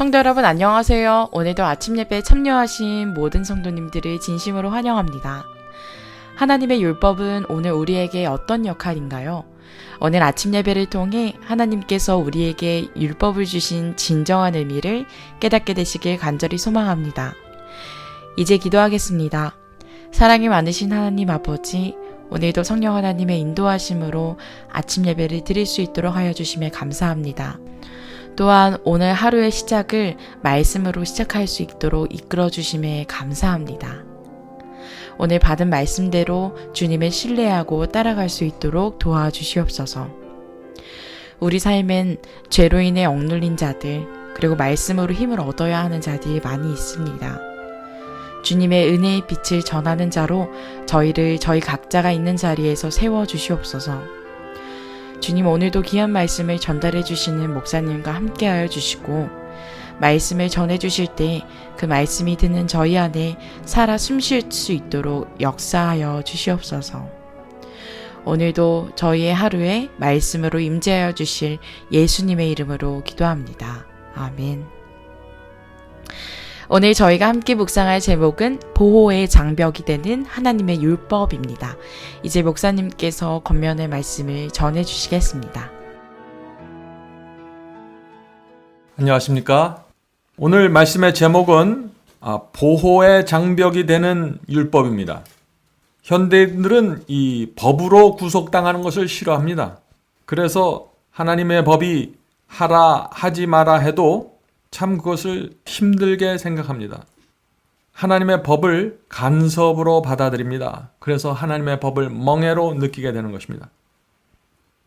성도 여러분 안녕하세요. 오늘도 아침 예배에 참여하신 모든 성도님들을 진심으로 환영합니다. 하나님의 율법은 오늘 우리에게 어떤 역할인가요? 오늘 아침 예배를 통해 하나님께서 우리에게 율법을 주신 진정한 의미를 깨닫게 되시길 간절히 소망합니다. 이제 기도하겠습니다. 사랑이 많으신 하나님 아버지, 오늘도 성령 하나님의 인도하심으로 아침 예배를 드릴 수 있도록 하여 주심에 감사합니다. 또한 오늘 하루의 시작을 말씀으로 시작할 수 있도록 이끌어 주심에 감사합니다. 오늘 받은 말씀대로 주님을 신뢰하고 따라갈 수 있도록 도와주시옵소서. 우리 삶엔 죄로 인해 억눌린 자들, 그리고 말씀으로 힘을 얻어야 하는 자들이 많이 있습니다. 주님의 은혜의 빛을 전하는 자로 저희를 저희 각자가 있는 자리에서 세워 주시옵소서. 주님 오늘도 귀한 말씀을 전달해 주시는 목사님과 함께하여 주시고 말씀을 전해 주실 때 그 말씀이 드는 저희 안에 살아 숨 쉴 수 있도록 역사하여 주시옵소서. 오늘도 저희의 하루에 말씀으로 임재하여 주실 예수님의 이름으로 기도합니다. 아멘. 오늘 저희가 함께 묵상할 제목은 보호의 장벽이 되는 하나님의 율법입니다. 이제 목사님께서 겉면의 말씀을 전해 주시겠습니다. 안녕하십니까? 오늘 말씀의 제목은 아, 보호의 장벽이 되는 율법입니다. 현대인들은 이 법으로 구속당하는 것을 싫어합니다. 그래서 하나님의 법이 하라 하지 마라 해도 참 그것을 힘들게 생각합니다. 하나님의 법을 간섭으로 받아들입니다. 그래서 하나님의 법을 멍해로 느끼게 되는 것입니다.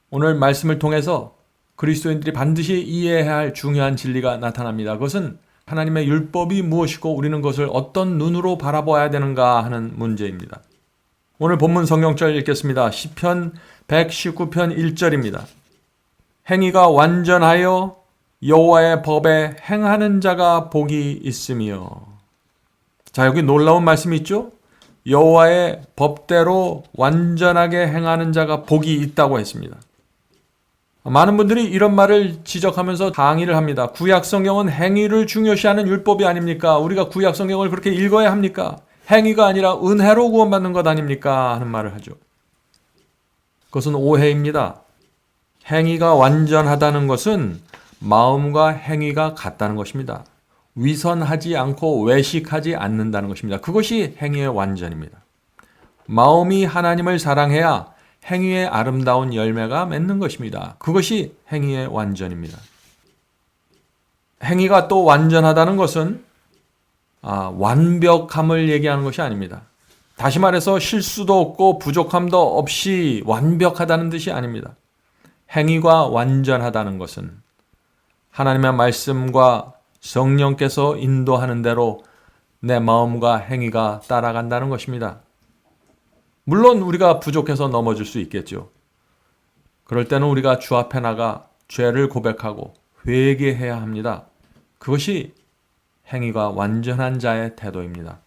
오늘 말씀을 통해서 그리스도인들이 반드시 이해해야 할 중요한 진리가 나타납니다. 그것은 하나님의 율법이 무엇이고 우리는 그것을 어떤 눈으로 바라봐야 되는가 하는 문제입니다. 오늘 본문 성경절 읽겠습니다. 시편 119편 1절입니다. 행위가 완전하여 여호와의 법에 행하는 자가 복이 있으며 자 여기 놀라운 말씀이 있죠? 여호와의 법대로 완전하게 행하는 자가 복이 있다고 했습니다. 많은 분들이 이런 말을 지적하면서 강의를 합니다. 구약 성경은 행위를 중요시하는 율법이 아닙니까? 우리가 구약 성경을 그렇게 읽어야 합니까? 행위가 아니라 은혜로 구원받는 것 아닙니까? 하는 말을 하죠. 그것은 오해입니다. 행위가 완전하다는 것은 마음과 행위가 같다는 것입니다. 위선하지 않고 외식하지 않는다는 것입니다. 그것이 행위의 완전입니다. 마음이 하나님을 사랑해야 행위의 아름다운 열매가 맺는 것입니다. 그것이 행위의 완전입니다. 행위가 또 완전하다는 것은 아, 완벽함을 얘기하는 것이 아닙니다. 다시 말해서 실수도 없고 부족함도 없이 완벽하다는 뜻이 아닙니다. 행위가 완전하다는 것은 하나님의 말씀과 성령께서 인도하는 대로 내 마음과 행위가 따라간다는 것입니다. 물론 우리가 부족해서 넘어질 수 있겠죠. 그럴 때는 우리가 주 앞에 나가 죄를 고백하고 회개해야 합니다. 그것이 행위가 완전한 자의 태도입니다.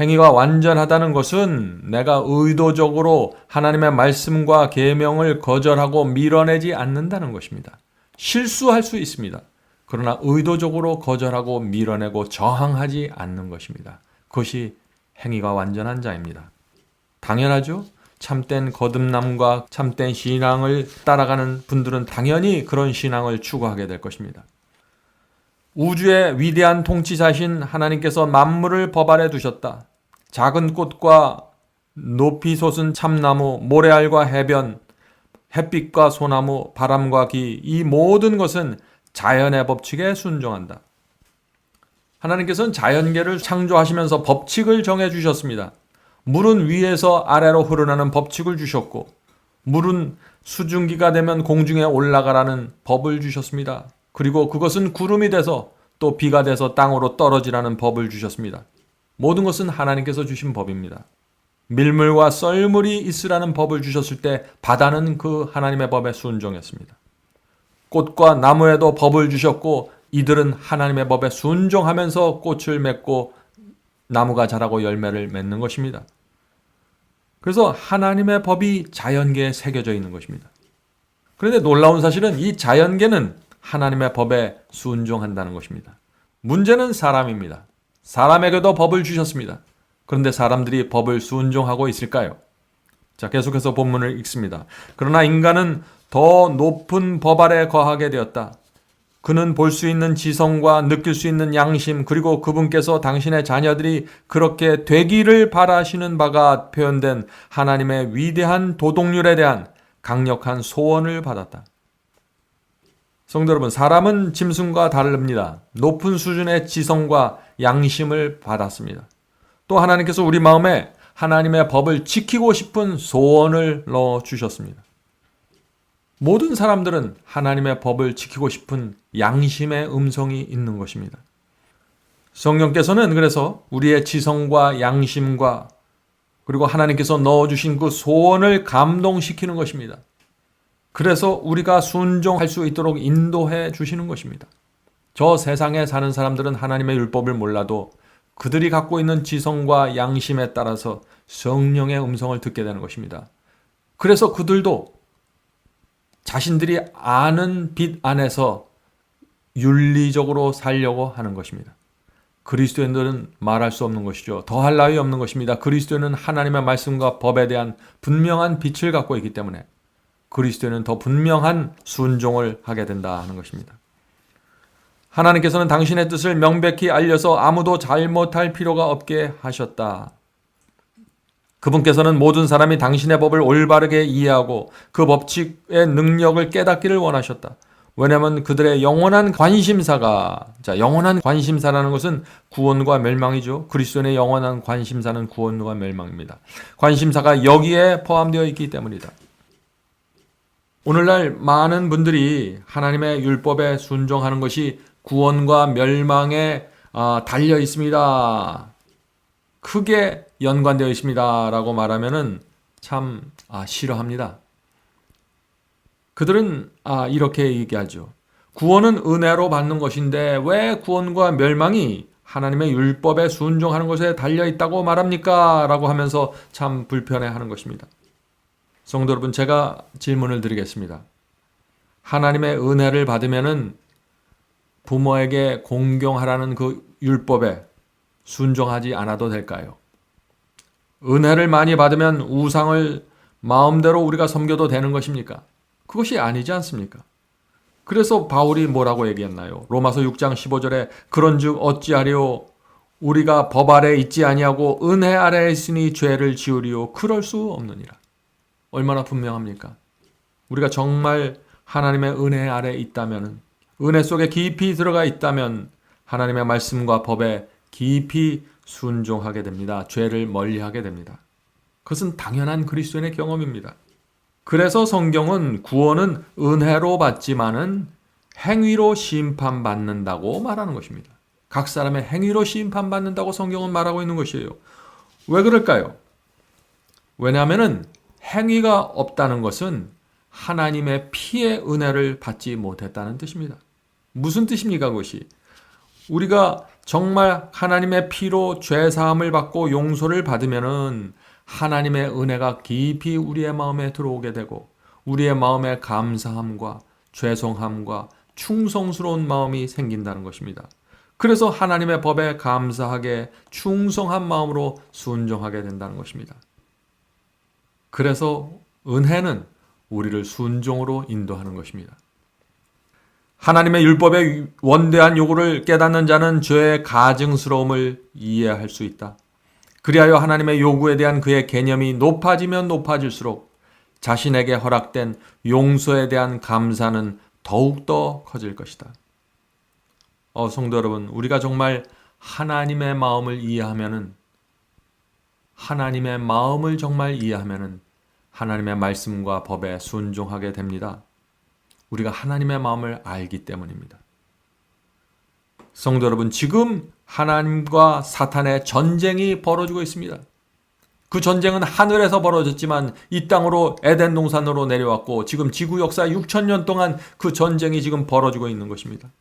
행위가 완전하다는 것은 내가 의도적으로 하나님의 말씀과 계명을 거절하고 밀어내지 않는다는 것입니다. 실수할 수 있습니다. 그러나 의도적으로 거절하고 밀어내고 저항하지 않는 것입니다. 그것이 행위가 완전한 자입니다. 당연하죠. 참된 거듭남과 참된 신앙을 따라가는 분들은 당연히 그런 신앙을 추구하게 될 것입니다. 우주의 위대한 통치자신 하나님께서 만물을 법 아래 두셨다. 작은 꽃과 높이 솟은 참나무, 모래알과 해변, 햇빛과 소나무, 바람과 기, 이 모든 것은 자연의 법칙에 순종한다. 하나님께서는 자연계를 창조하시면서 법칙을 정해 주셨습니다. 물은 위에서 아래로 흐르는 법칙을 주셨고, 물은 수증기가 되면 공중에 올라가라는 법을 주셨습니다. 그리고 그것은 구름이 돼서 또 비가 돼서 땅으로 떨어지라는 법을 주셨습니다. 모든 것은 하나님께서 주신 법입니다. 밀물과 썰물이 있으라는 법을 주셨을 때 바다는 그 하나님의 법에 순종했습니다. 꽃과 나무에도 법을 주셨고 이들은 하나님의 법에 순종하면서 꽃을 맺고 나무가 자라고 열매를 맺는 것입니다. 그래서 하나님의 법이 자연계에 새겨져 있는 것입니다. 그런데 놀라운 사실은 이 자연계는 하나님의 법에 순종한다는 것입니다. 문제는 사람입니다. 사람에게도 법을 주셨습니다. 그런데 사람들이 법을 순종하고 있을까요? 자, 계속해서 본문을 읽습니다. 그러나 인간은 더 높은 법 아래 거하게 되었다. 그는 볼 수 있는 지성과 느낄 수 있는 양심, 그리고 그분께서 당신의 자녀들이 그렇게 되기를 바라시는 바가 표현된 하나님의 위대한 도덕률에 대한 강력한 소원을 받았다. 성도 여러분, 사람은 짐승과 다릅니다. 높은 수준의 지성과 양심을 받았습니다. 또 하나님께서 우리 마음에 하나님의 법을 지키고 싶은 소원을 넣어 주셨습니다. 모든 사람들은 하나님의 법을 지키고 싶은 양심의 음성이 있는 것입니다. 성령께서는 그래서 우리의 지성과 양심과 그리고 하나님께서 넣어주신 그 소원을 감동시키는 것입니다. 그래서 우리가 순종할 수 있도록 인도해 주시는 것입니다. 저 세상에 사는 사람들은 하나님의 율법을 몰라도 그들이 갖고 있는 지성과 양심에 따라서 성령의 음성을 듣게 되는 것입니다. 그래서 그들도 자신들이 아는 빛 안에서 윤리적으로 살려고 하는 것입니다. 그리스도인들은 말할 수 없는 것이죠. 더할 나위 없는 것입니다. 그리스도인은 하나님의 말씀과 법에 대한 분명한 빛을 갖고 있기 때문에 그리스도인은 더 분명한 순종을 하게 된다 하는 것입니다. 하나님께서는 당신의 뜻을 명백히 알려서 아무도 잘못할 필요가 없게 하셨다. 그분께서는 모든 사람이 당신의 법을 올바르게 이해하고 그 법칙의 능력을 깨닫기를 원하셨다. 왜냐하면 그들의 영원한 관심사가 자 영원한 관심사라는 것은 구원과 멸망이죠. 그리스도의 영원한 관심사는 구원과 멸망입니다. 관심사가 여기에 포함되어 있기 때문이다. 오늘날 많은 분들이 하나님의 율법에 순종하는 것이 구원과 멸망에 아, 달려 있습니다. 크게 연관되어 있습니다 라고 말하면은 참 아, 싫어합니다. 그들은 아, 이렇게 얘기하죠. 구원은 은혜로 받는 것인데 왜 구원과 멸망이 하나님의 율법에 순종하는 것에 달려 있다고 말합니까? 라고 하면서 참 불편해 하는 것입니다. 성도 여러분, 제가 질문을 드리겠습니다. 하나님의 은혜를 받으면은 부모에게 공경하라는 그 율법에 순종하지 않아도 될까요? 은혜를 많이 받으면 우상을 마음대로 우리가 섬겨도 되는 것입니까? 그것이 아니지 않습니까? 그래서 바울이 뭐라고 얘기했나요? 로마서 6장 15절에 그런즉 어찌하리요 우리가 법 아래 있지 아니하고 은혜 아래 있으니 죄를 지으리요 그럴 수 없느니라. 얼마나 분명합니까? 우리가 정말 하나님의 은혜 아래 있다면 은혜 속에 깊이 들어가 있다면 하나님의 말씀과 법에 깊이 순종하게 됩니다. 죄를 멀리하게 됩니다. 그것은 당연한 그리스도인의 경험입니다. 그래서 성경은 구원은 은혜로 받지만은 행위로 심판받는다고 말하는 것입니다. 각 사람의 행위로 심판받는다고 성경은 말하고 있는 것이에요. 왜 그럴까요? 왜냐하면은 행위가 없다는 것은 하나님의 피의 은혜를 받지 못했다는 뜻입니다. 무슨 뜻입니까, 그것이? 우리가 정말 하나님의 피로 죄 사함을 받고 용서를 받으면은 하나님의 은혜가 깊이 우리의 마음에 들어오게 되고 우리의 마음에 감사함과 죄송함과 충성스러운 마음이 생긴다는 것입니다. 그래서 하나님의 법에 감사하게 충성한 마음으로 순종하게 된다는 것입니다. 그래서 은혜는 우리를 순종으로 인도하는 것입니다. 하나님의 율법의 원대한 요구를 깨닫는 자는 죄의 가증스러움을 이해할 수 있다. 그리하여 하나님의 요구에 대한 그의 개념이 높아지면 높아질수록 자신에게 허락된 용서에 대한 감사는 더욱더 커질 것이다. 어, 성도 여러분, 우리가 정말 하나님의 마음을 이해하면은 하나님의 마음을 정말 이해하면은 하나님의 말씀과 법에 순종하게 됩니다. 우리가 하나님의 마음을 알기 때문입니다. 성도 여러분, 지금 하나님과 사탄의 전쟁이 벌어지고 있습니다. 그 전쟁은 하늘에서 벌어졌지만 이 땅으로 에덴 동산으로 내려왔고 지금 지구 역사 6천년 동안 그 전쟁이 지금 벌어지고 있는 것입니다.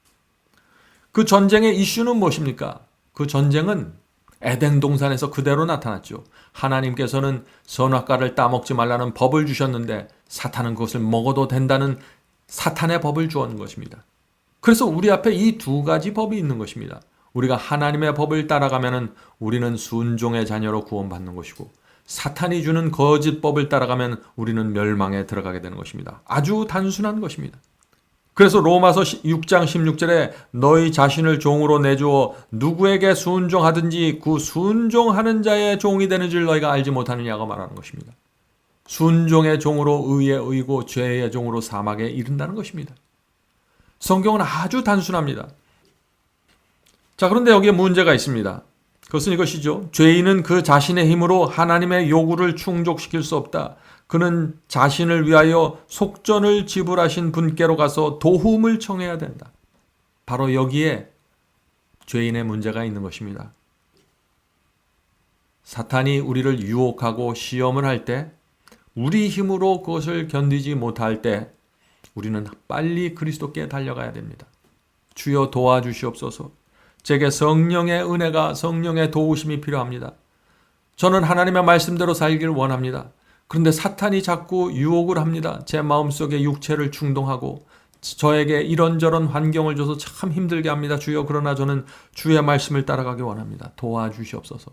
그 전쟁의 이슈는 무엇입니까? 그 전쟁은 에덴 동산에서 그대로 나타났죠. 하나님께서는 선악과를 따먹지 말라는 법을 주셨는데 사탄은 그것을 먹어도 된다는 사탄의 법을 주었는 것입니다. 그래서 우리 앞에 이 두 가지 법이 있는 것입니다. 우리가 하나님의 법을 따라가면은 우리는 순종의 자녀로 구원받는 것이고 사탄이 주는 거짓 법을 따라가면 우리는 멸망에 들어가게 되는 것입니다. 아주 단순한 것입니다. 그래서 로마서 6장 16절에 너희 자신을 종으로 내주어 누구에게 순종하든지 그 순종하는 자의 종이 되는 줄 너희가 알지 못하느냐고 말하는 것입니다. 순종의 종으로 의의 의고 죄의 종으로 사막에 이른다는 것입니다. 성경은 아주 단순합니다. 자, 그런데 여기에 문제가 있습니다. 그것은 이것이죠. 죄인은 그 자신의 힘으로 하나님의 요구를 충족시킬 수 없다. 그는 자신을 위하여 속전을 지불하신 분께로 가서 도움을 청해야 된다. 바로 여기에 죄인의 문제가 있는 것입니다. 사탄이 우리를 유혹하고 시험을 할 때, 우리 힘으로 그것을 견디지 못할 때, 우리는 빨리 그리스도께 달려가야 됩니다. 주여 도와주시옵소서. 제게 성령의 은혜가 성령의 도우심이 필요합니다. 저는 하나님의 말씀대로 살기를 원합니다. 그런데 사탄이 자꾸 유혹을 합니다. 제 마음속에 육체를 충동하고 저에게 이런저런 환경을 줘서 참 힘들게 합니다. 주여 그러나 저는 주의 말씀을 따라가기 원합니다. 도와주시옵소서.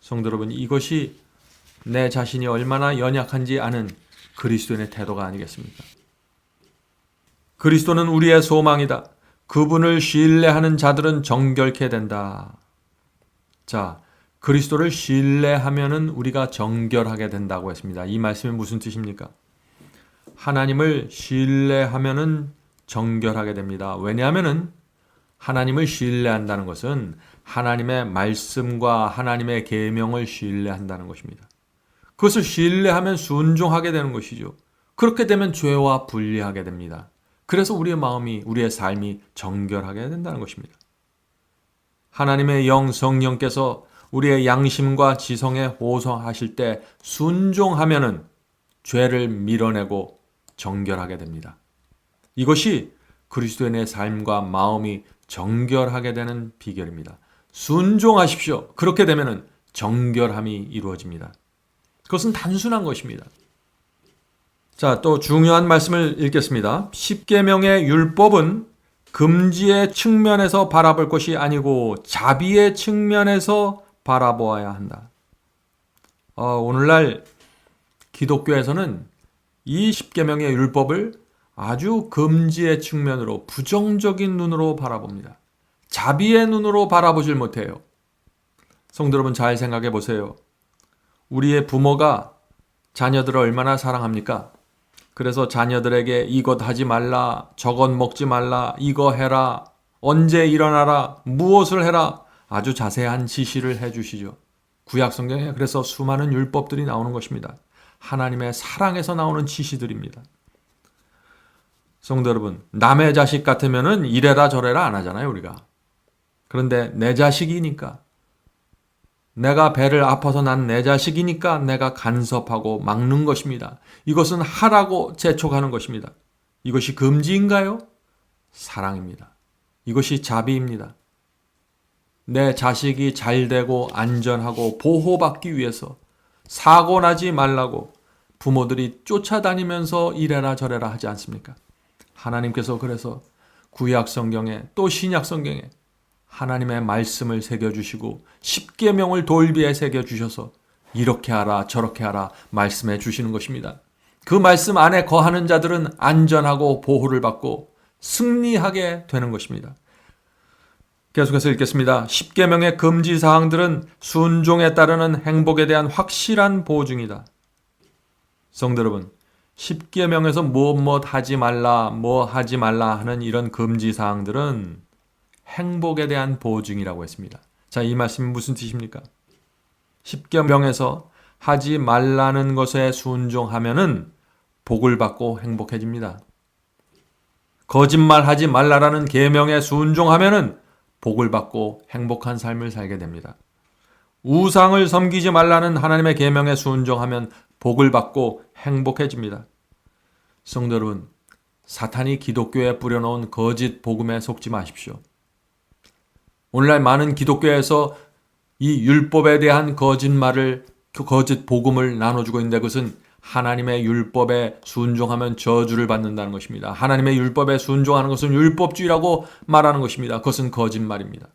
성도 여러분 이것이 내 자신이 얼마나 연약한지 아는 그리스도인의 태도가 아니겠습니까? 그리스도는 우리의 소망이다. 그분을 신뢰하는 자들은 정결케 된다. 자, 그리스도를 신뢰하면은 우리가 정결하게 된다고 했습니다. 이 말씀이 무슨 뜻입니까? 하나님을 신뢰하면은 정결하게 됩니다. 왜냐하면은 하나님을 신뢰한다는 것은 하나님의 말씀과 하나님의 계명을 신뢰한다는 것입니다. 그것을 신뢰하면 순종하게 되는 것이죠. 그렇게 되면 죄와 분리하게 됩니다. 그래서 우리의 마음이, 우리의 삶이 정결하게 된다는 것입니다. 하나님의 영 성령께서 우리의 양심과 지성에 호소하실 때 순종하면은 죄를 밀어내고 정결하게 됩니다. 이것이 그리스도인의 삶과 마음이 정결하게 되는 비결입니다. 순종하십시오. 그렇게 되면은 정결함이 이루어집니다. 그것은 단순한 것입니다. 자, 또 중요한 말씀을 읽겠습니다. 십계명의 율법은 금지의 측면에서 바라볼 것이 아니고 자비의 측면에서 바라보아야 한다. 어, 오늘날 기독교에서는 이 십계명의 율법을 아주 금지의 측면으로 부정적인 눈으로 바라봅니다. 자비의 눈으로 바라보질 못해요. 성도 여러분 잘 생각해 보세요. 우리의 부모가 자녀들을 얼마나 사랑합니까? 그래서 자녀들에게 이것 하지 말라, 저것 먹지 말라, 이거 해라, 언제 일어나라, 무엇을 해라 아주 자세한 지시를 해 주시죠. 구약 성경에 그래서 수많은 율법들이 나오는 것입니다. 하나님의 사랑에서 나오는 지시들입니다. 성도 여러분, 남의 자식 같으면은 이래라 저래라 안 하잖아요, 우리가. 그런데 내 자식이니까 내가 배를 아파서 난 내 자식이니까 내가 간섭하고 막는 것입니다. 이것은 하라고 재촉하는 것입니다. 이것이 금지인가요? 사랑입니다. 이것이 자비입니다. 내 자식이 잘 되고 안전하고 보호받기 위해서 사고 나지 말라고 부모들이 쫓아다니면서 이래라 저래라 하지 않습니까? 하나님께서 그래서 구약 성경에 또 신약 성경에 하나님의 말씀을 새겨주시고 십계명을 돌비에 새겨주셔서 이렇게 하라 저렇게 하라 말씀해 주시는 것입니다. 그 말씀 안에 거하는 자들은 안전하고 보호를 받고 승리하게 되는 것입니다. 계속해서 읽겠습니다. 십계명의 금지 사항들은 순종에 따르는 행복에 대한 확실한 보증이다. 성도 여러분, 십계명에서 무엇 무엇 하지 말라, 뭐 하지 말라 하는 이런 금지 사항들은 행복에 대한 보증이라고 했습니다. 자, 이 말씀이 무슨 뜻입니까? 십계명에서 하지 말라는 것에 순종하면은 복을 받고 행복해집니다. 거짓말 하지 말라라는 계명에 순종하면은 복을 받고 행복한 삶을 살게 됩니다. 우상을 섬기지 말라는 하나님의 계명에 순종하면 복을 받고 행복해집니다. 성도 여러분, 사탄이 기독교에 뿌려놓은 거짓 복음에 속지 마십시오. 오늘날 많은 기독교에서 이 율법에 대한 거짓말을 거짓 복음을 나눠주고 있는데 그것은 하나님의 율법에 순종하면 저주를 받는다는 것입니다. 하나님의 율법에 순종하는 것은 율법주의라고 말하는 것입니다. 그것은 거짓말입니다.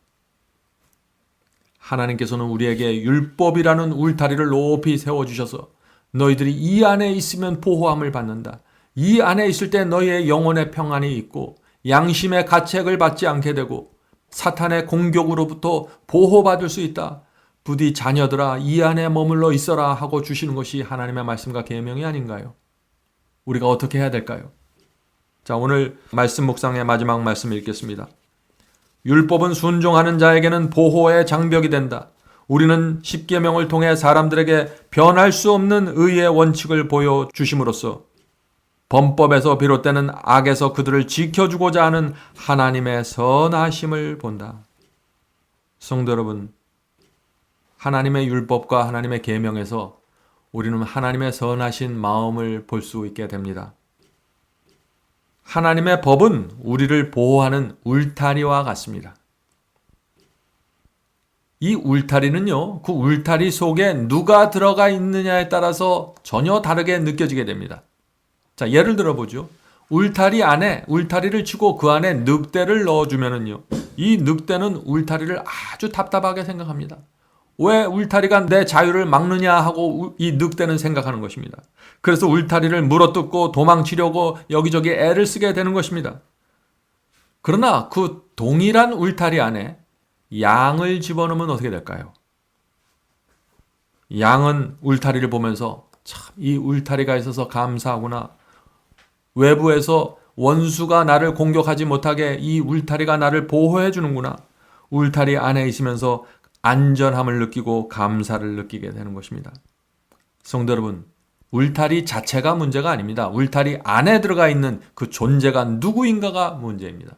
하나님께서는 우리에게 율법이라는 울타리를 높이 세워주셔서 너희들이 이 안에 있으면 보호함을 받는다. 이 안에 있을 때 너희의 영혼의 평안이 있고 양심의 가책을 받지 않게 되고 사탄의 공격으로부터 보호받을 수 있다. 부디 자녀들아 이 안에 머물러 있어라 하고 주시는 것이 하나님의 말씀과 계명이 아닌가요? 우리가 어떻게 해야 될까요? 자, 오늘 말씀 묵상의 마지막 말씀 읽겠습니다. 율법은 순종하는 자에게는 보호의 장벽이 된다. 우리는 십계명을 통해 사람들에게 변할 수 없는 의의 원칙을 보여 주심으로써 범법에서 비롯되는 악에서 그들을 지켜주고자 하는 하나님의 선하심을 본다. 성도 여러분, 하나님의 율법과 하나님의 계명에서 우리는 하나님의 선하신 마음을 볼 수 있게 됩니다. 하나님의 법은 우리를 보호하는 울타리와 같습니다. 이 울타리는요, 그 울타리 속에 누가 들어가 있느냐에 따라서 전혀 다르게 느껴지게 됩니다. 자, 예를 들어 보죠. 울타리 안에, 울타리를 치고 그 안에 늑대를 넣어주면은요, 이 늑대는 울타리를 아주 답답하게 생각합니다. 왜 울타리가 내 자유를 막느냐 하고 이 늑대는 생각하는 것입니다. 그래서 울타리를 물어뜯고 도망치려고 여기저기 애를 쓰게 되는 것입니다. 그러나 그 동일한 울타리 안에 양을 집어넣으면 어떻게 될까요? 양은 울타리를 보면서 참 이 울타리가 있어서 감사하구나. 외부에서 원수가 나를 공격하지 못하게 이 울타리가 나를 보호해 주는구나. 울타리 안에 있으면서 안전함을 느끼고 감사를 느끼게 되는 것입니다. 성도 여러분, 울타리 자체가 문제가 아닙니다. 울타리 안에 들어가 있는 그 존재가 누구인가가 문제입니다.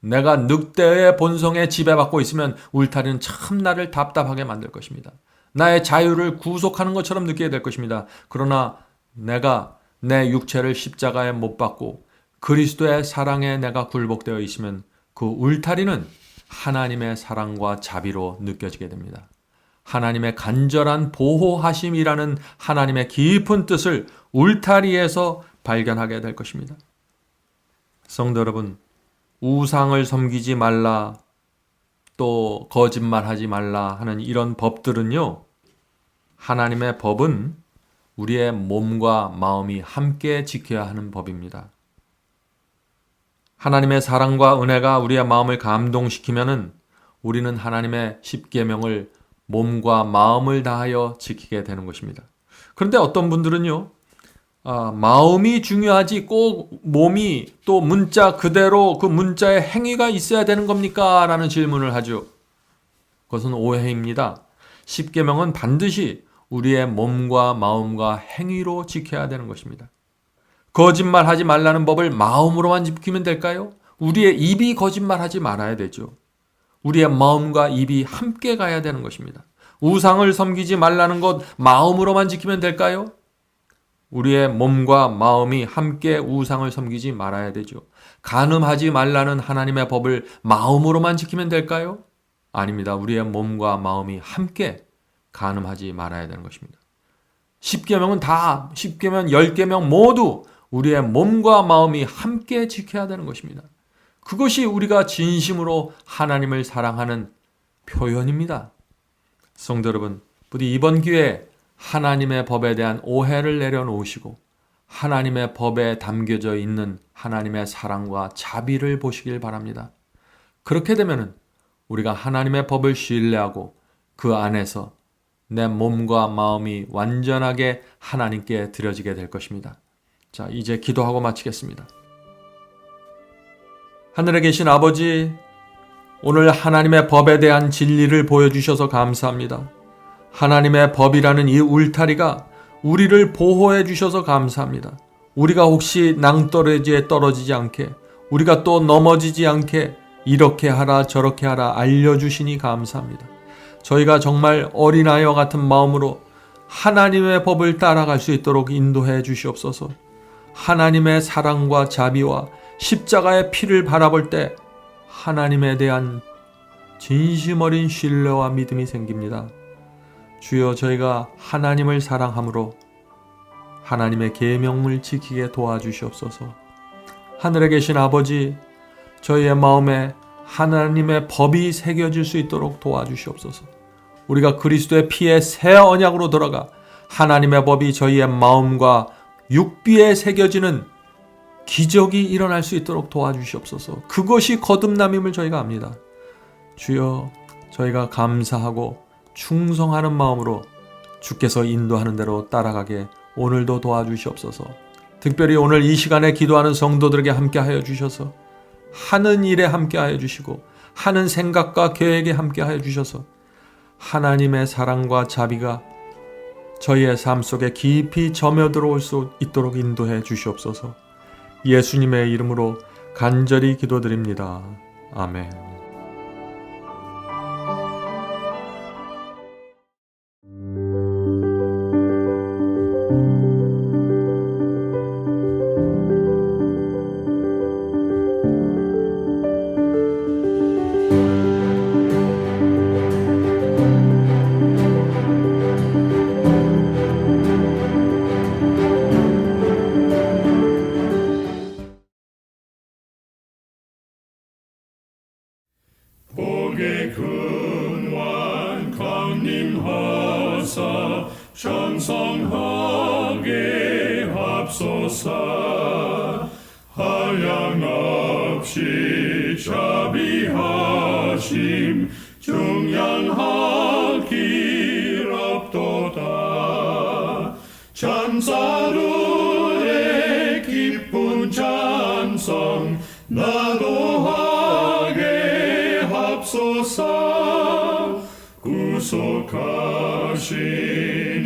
내가 늑대의 본성에 지배받고 있으면 울타리는 참 나를 답답하게 만들 것입니다. 나의 자유를 구속하는 것처럼 느끼게 될 것입니다. 그러나 내가 내 육체를 십자가에 못 박고 그리스도의 사랑에 내가 굴복되어 있으면 그 울타리는 하나님의 사랑과 자비로 느껴지게 됩니다. 하나님의 간절한 보호하심이라는 하나님의 깊은 뜻을 울타리에서 발견하게 될 것입니다. 성도 여러분, 우상을 섬기지 말라, 또 거짓말하지 말라 하는 이런 법들은요, 하나님의 법은 우리의 몸과 마음이 함께 지켜야 하는 법입니다. 하나님의 사랑과 은혜가 우리의 마음을 감동시키면은 우리는 하나님의 십계명을 몸과 마음을 다하여 지키게 되는 것입니다. 그런데 어떤 분들은요, 아, 마음이 중요하지 꼭 몸이 또 문자 그대로 그 문자의 행위가 있어야 되는 겁니까? 라는 질문을 하죠. 그것은 오해입니다. 십계명은 반드시 우리의 몸과 마음과 행위로 지켜야 되는 것입니다. 거짓말 하지 말라는 법을 마음으로만 지키면 될까요? 우리의 입이 거짓말하지 말아야 되죠. 우리의 마음과 입이 함께 가야 되는 것입니다. 우상을 섬기지 말라는 것 마음으로만 지키면 될까요? 우리의 몸과 마음이 함께 우상을 섬기지 말아야 되죠. 간음하지 말라는 하나님의 법을 마음으로만 지키면 될까요? 아닙니다. 우리의 몸과 마음이 함께 간음하지 말아야 되는 것입니다. 10계명은 다 10계명, 10계명 모두 우리의 몸과 마음이 함께 지켜야 되는 것입니다. 그것이 우리가 진심으로 하나님을 사랑하는 표현입니다. 성도 여러분, 부디 이번 기회에 하나님의 법에 대한 오해를 내려놓으시고 하나님의 법에 담겨져 있는 하나님의 사랑과 자비를 보시길 바랍니다. 그렇게 되면은 우리가 하나님의 법을 신뢰하고 그 안에서 내 몸과 마음이 완전하게 하나님께 드려지게 될 것입니다. 자, 이제 기도하고 마치겠습니다. 하늘에 계신 아버지, 오늘 하나님의 법에 대한 진리를 보여주셔서 감사합니다. 하나님의 법이라는 이 울타리가 우리를 보호해 주셔서 감사합니다. 우리가 혹시 낭떠러지에 떨어지지 않게, 우리가 또 넘어지지 않게 이렇게 하라 저렇게 하라 알려주시니 감사합니다. 저희가 정말 어린아이와 같은 마음으로 하나님의 법을 따라갈 수 있도록 인도해 주시옵소서. 하나님의 사랑과 자비와 십자가의 피를 바라볼 때 하나님에 대한 진심 어린 신뢰와 믿음이 생깁니다. 주여 저희가 하나님을 사랑함으로 하나님의 계명을 지키게 도와주시옵소서. 하늘에 계신 아버지, 저희의 마음에 하나님의 법이 새겨질 수 있도록 도와주시옵소서. 우리가 그리스도의 피에 새 언약으로 들어가 하나님의 법이 저희의 마음과 육비에 새겨지는 기적이 일어날 수 있도록 도와주시옵소서. 그것이 거듭남임을 저희가 압니다. 주여, 저희가 감사하고 충성하는 마음으로 주께서 인도하는 대로 따라가게 오늘도 도와주시옵소서. 특별히 오늘 이 시간에 기도하는 성도들에게 함께하여 주셔서 하는 일에 함께하여 주시고 하는 생각과 계획에 함께하여 주셔서 하나님의 사랑과 자비가 저희의 삶 속에 깊이 점여 들어올 수 있도록 인도해 주시옵소서. 예수님의 이름으로 간절히 기도드립니다. 아멘. 찬사루의 기쁜 찬성 나도 하게 합소서. 구속하신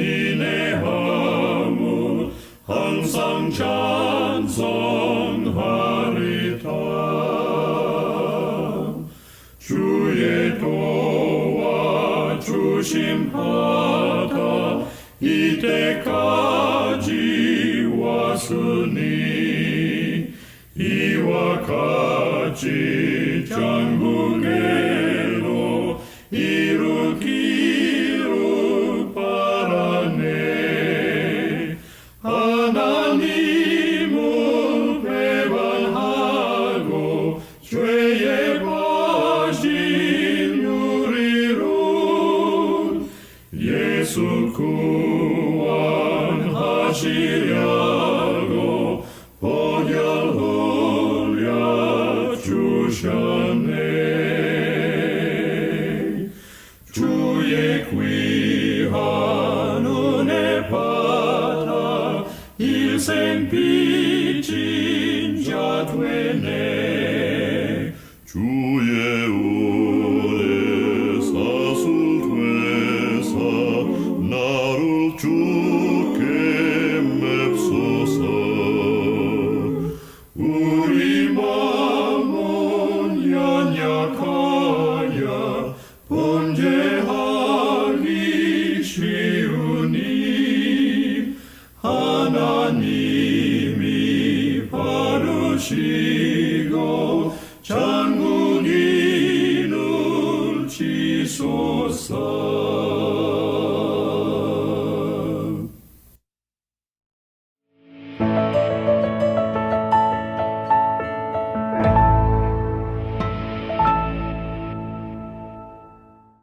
이내 하무 항상 찬송하리다. 주의 도와 주심하다. 이때까지 같